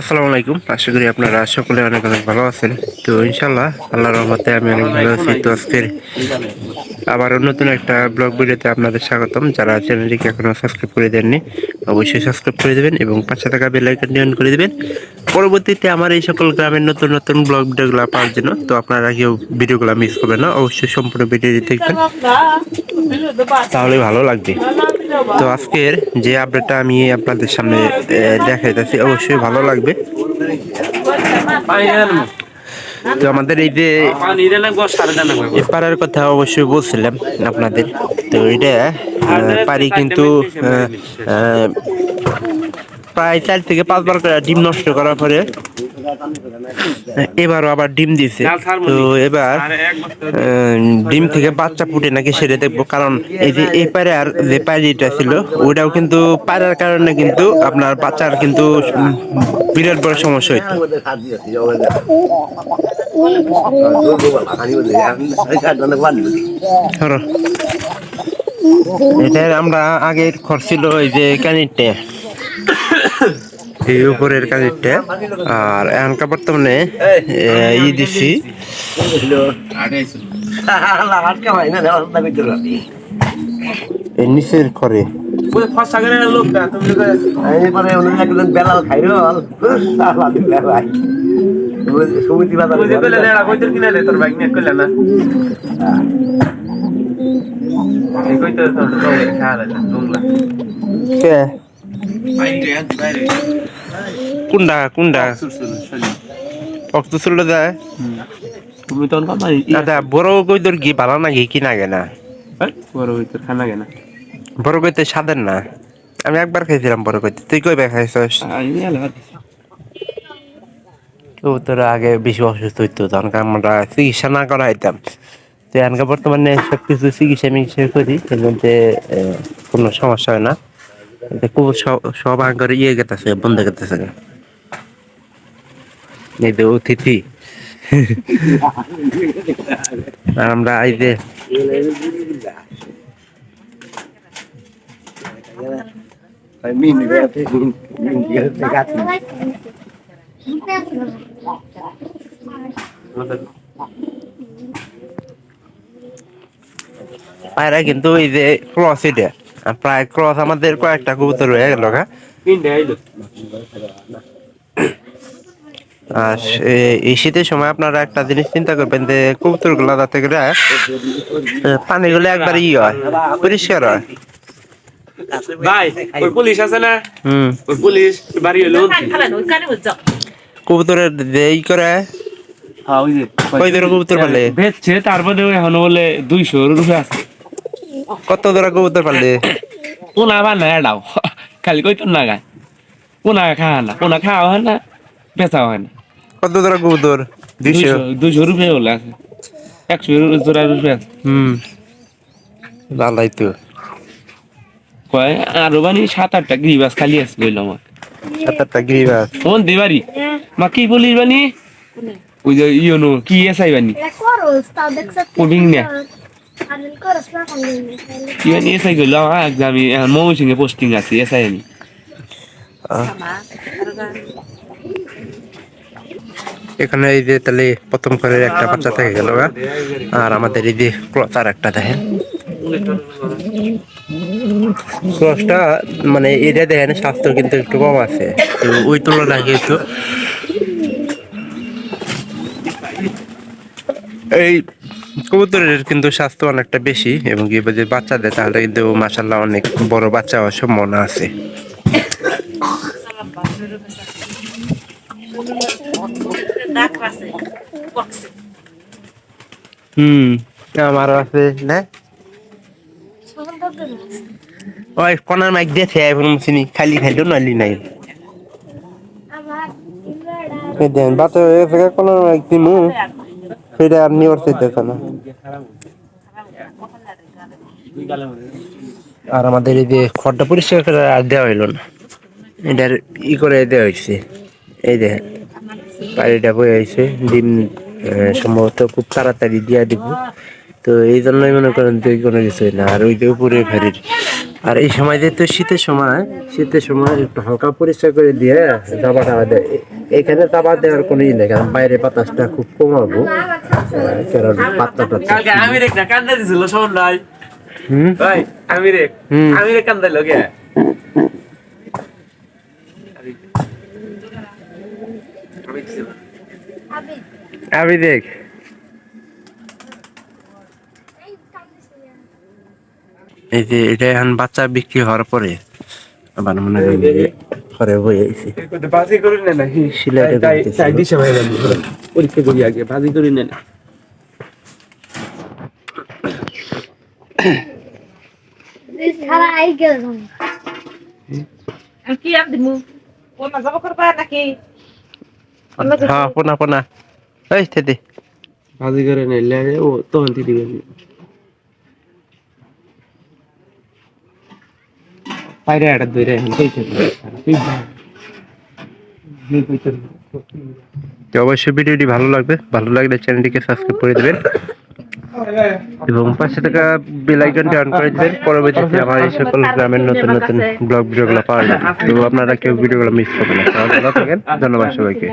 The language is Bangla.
আসসালামু আলাইকুম। আশা করি আপনারা সকলে অনেক অনেক ভালো আছেন। তো ইনশাল্লাহ আল্লাহ রহমতে আমি অনেক ভালো আছি। তো আজকের আবার নতুন একটা ব্লগ ভিডিওতে আপনাদের স্বাগতম। যারা চ্যানেলটিকে এখনও সাবস্ক্রাইব করে দেননি, অবশ্যই সাবস্ক্রাইব করে দেবেন এবং পাঁচশো টাকা বেল আইকনটি অন করে দেবেন। পরবর্তীতে আমার এই সকল গ্রামের নতুন নতুন ব্লগ ভিডিওগুলো পাওয়ার জন্য, তো আপনারা কেউ ভিডিওগুলো মিস করবেন না। অবশ্যই সম্পূর্ণ ভিডিওটি দেখবেন। তাহলে ভালো লাগবে। তো আজকের যে আপডেটটা আমি আপনাদের সামনে দেখাইতেছি, অবশ্যই ভালো লাগবে। তো আমাদের এই যে এপারের কথা অবশ্যই বলছিলাম আপনাদের। তো এটা পারি কিন্তু প্রায় চার থেকে পাঁচবার করে ডিম নষ্ট করার পরে এবারও আবার ডিম দিছে। তো এবার ডিম থেকে বাচ্চা ফুটে নাকি সেটা দেখব। কারণ এই যে এই পারে আর যে পায়রিটা ছিল ওটাও কিন্তু পায়রার কারণে কিন্তু আপনার বাচ্চার কিন্তু বিরাট বড় সমস্যা হইতো। এটার আমরা আগের খরচ ছিল ওই যে কানিরটা। এই উপরের কানিরটা আর এখনকার বর্তমানে ই দিছি। নিচের বাজার কে? কুন্ডা কুন্ডা? রক্ত চলে যায় তুমি তখন কথা দাদা বড় কইদর কি ভালো নাকি কি না? বড় হইতে খানা কেনা বড় কইতে স্বাদের না? আমি একবার খাইছিলাম বড় কইতে তুই কই খাইছস? তো তোর আগে বেশি অসুস্থ হইতো তখন আমরা চিকিৎসা না করাইতাম তো এখনকার বর্তমানে সবকিছু চিকিৎসা মিকিৎসা করি এর মধ্যে কোনো সমস্যা হয় না? এটা সব আগে ইয়ে গেতেছে, বন্ধ গেতেছে। এই যে অতিথি। আমরা এই যে পায়রা কিন্তু এই যে ক্রস এটা। প্রায় ক্রস আমাদের কয়েকটা কবুতর হয়ে গেল হ্যাঁ? আর এই শীতের সময় আপনারা একটা জিনিস চিন্তা করবেন যে কবুতরগুলা যাতে করে পানি গুলো একবার ই হয় পরিষ্কার হয়। ভাই ওই পুলিশ আছে না? হম। ওই পুলিশ বাড়ি হলো কবুতরের যে ই করে হ্যাঁ ওই যে কয় কবুতর বলে? বেচছে তারপরে এখন বলে দুইশো রুপে আছে। কত ধরে কবুতর পালে কোনা আবার না এডাও। খালি কই তোর না গায়। খাওয়া না কোনা খাওয়া হয় না বেচা হয় না। কত ধরে কবুতর? দুইশো? দুইশো দুইশো রুপে বলে আছে একশো জোড়া রুপে আছে। হম। ভালাই তো। কয় আরও বানি সাত আটটা গিরিবাস খালি আছে কইলো আমার সাত আটটা গিরিবাস? কোন দেবারি মা কি বলিস বানি? ওই যে ইয়নো কি এসআই বানি? niya. কি বানি এসআই কইলো আমার আমি এখন ময়মনসিংহে পোস্টিং আছি এসআই আমি এখানে এই যে তাহলে প্রথম করে একটা বাচ্চা থেকে গেল। আর আমাদের এই যে ক্রসার একটা দেখেন ক্রসটা মানে এটা দেখেন স্বাস্থ্য কিন্তু একটু কম আছে তো ওই তুলনায় কিন্তু এই কবুতরের কিন্তু স্বাস্থ্য অনেকটা বেশি এবং কি যদি বাচ্চা দেয় তাহলে কিন্তু মাসাল্লাহ অনেক বড় বাচ্চা হওয়ার সম্ভাবনা আছে। হুম। আমারও আছে না। ওই কোনার মাইক দিয়ে খেয়ে এখন চিনি খালি খাইলেও নালি নাই। দেন বাতো এসে কোনার মাইক দিমু। সেটা আর নিওর চাইতেছে না। আর আমাদের এই যে খড়টা পরিষ্কার করে আর দেওয়া হইল না। এটার ই করে দেওয়া হয়েছে এই দেখেন পাড়িটা বয়ে হয়েছে ডিম সম্ভবত খুব তাড়াতাড়ি দিয়া দিব। তো এই জন্যই মনে করেন তুই কোনো কিছুই না। আর ওই যে উপরে ফেরির আর এই সময় যেহেতু শীতের সময় শীতের সময় একটু হালকা পরিষ্কার করে দিয়ে দাবা টাবা দেয়। এখানে দাবা দেওয়ার কোনো ই নেই কারণ বাইরে বাতাসটা খুব কমাবো কারণ পাত্তা টাত্তা আমি রেখ না কান্দা দিছিল শোন নাই ভাই আমি রেখ। আমি রেখ কান্দা লগে। আমি দেখ। এই যে এটা এখন বাচ্চা বিক্রি হওয়ার পরে আবার মনে হয় যে ঘরে বই আইছি। বাজি করি না নাকি? করতেছিল। তাই দিছে ভাই পরীক্ষা করি আগে বাজি করি না কি দিমু? যাব করবা নাকি? হ্যাঁ পোনা পোনা। এই থেতে বাজি করে নিলে ও তখন থেকে তো অবশ্যই ভিডিওটি ভালো লাগবে। ভালো লাগলে চ্যানেলটিকে সাবস্ক্রাইব করে দেবেন। এবং পাশে থাকা বেল আইকনটি অন করে দেবেন। পরবর্তীতে আমার এই সকল গ্রামের নতুন নতুন ব্লগ ভিডিওগুলো পাওয়া যাবে তো আপনারা কেউ ভিডিওগুলো মিস করবেন না। ভালো থাকেন। ধন্যবাদ সবাইকে।